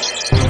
ഇനി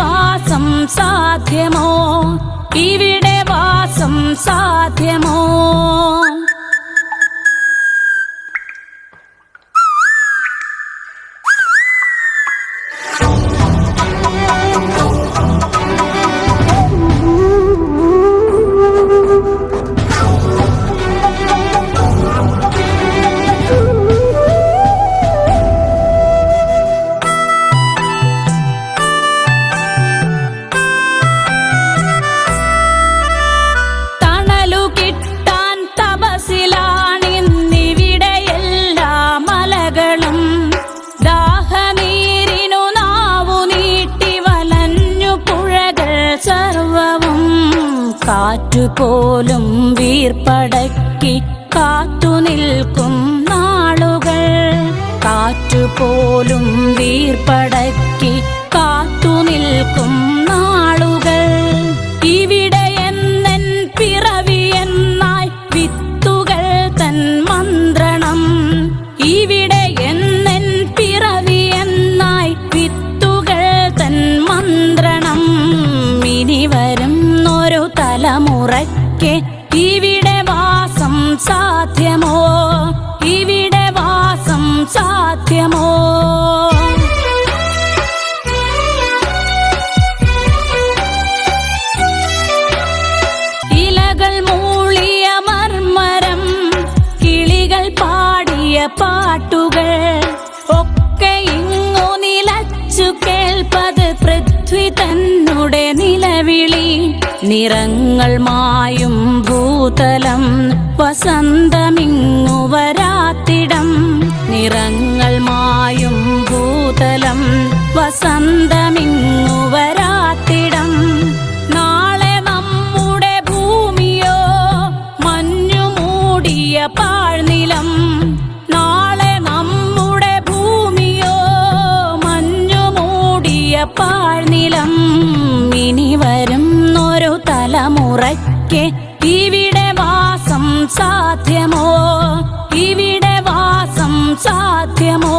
വാസം സാധ്യമോ? ഇവിടെ വാസം സാധ്യമോ? കാറ്റുപോലും വീർപ്പടക്കി കാത്തു നിൽക്കും നാളുകൾ. കാറ്റുപോലും വീർപ്പടക്കി കാത്തു നിൽക്കും നാളുകൾ. ഇവിടെ എന്നൻ പിറവി എന്നായി വിത്തുകൾ തൻ മന്ത്രണം. ഇവിടെ എന്നൻ പിറവി എന്നായി വിത്തുകൾ തൻ മന്ത്രണം. ഇനി വരും ഒരു തലമുറയ്ക്ക് ഇവിടെ വാസം സാധ്യമോ? ഇവിടെ വാസം സാധ്യമോ? ഇലകൾ മൂളിയ മർമരം കിളികൾ പാടിയ പാട്ടുകൾ ഒക്കെ ഇങ്ങു നിലച്ചു കേൾപ്പത് പൃഥ്വി തന്നുടെ നിലവിളി. നിറങ്ങൾ മായും ഭൂതലം വസന്തമിങ്ങു വരാത്തിടം. നിറങ്ങൾ മായും ഭൂതലം വസന്തമിങ്ങു വരാത്തിടം. നാളെ നമ്മുടെ ഭൂമിയോ മഞ്ഞു മൂടിയ പാഴ്നിലം. നാളെ നമ്മുടെ ഭൂമിയോ മഞ്ഞു മൂടിയ പാഴ്നിലം. തലമുറയ്ക്ക് ഇവിടെ വാസം സാധ്യമോ? ഇവിടെ വാസം സാധ്യമോ?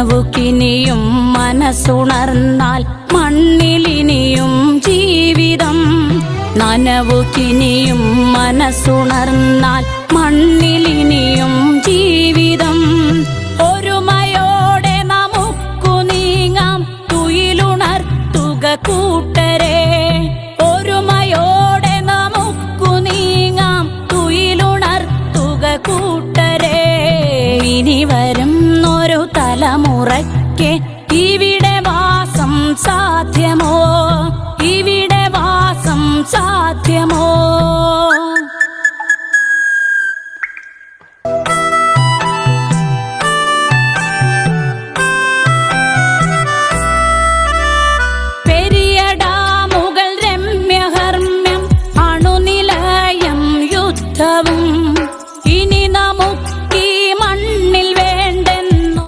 നനവുകിനിയും മനസ്സുണർന്നാൽ മണ്ണിലിനിയും ജീവിതം. നനവുക്കിനിയും മനസ്സുണർന്നാൽ മണ്ണിലിനിയും ജീവിതം ഇവിടെ വാസം സാധ്യമോ? ഇവിടെ വാസം സാധ്യമോ?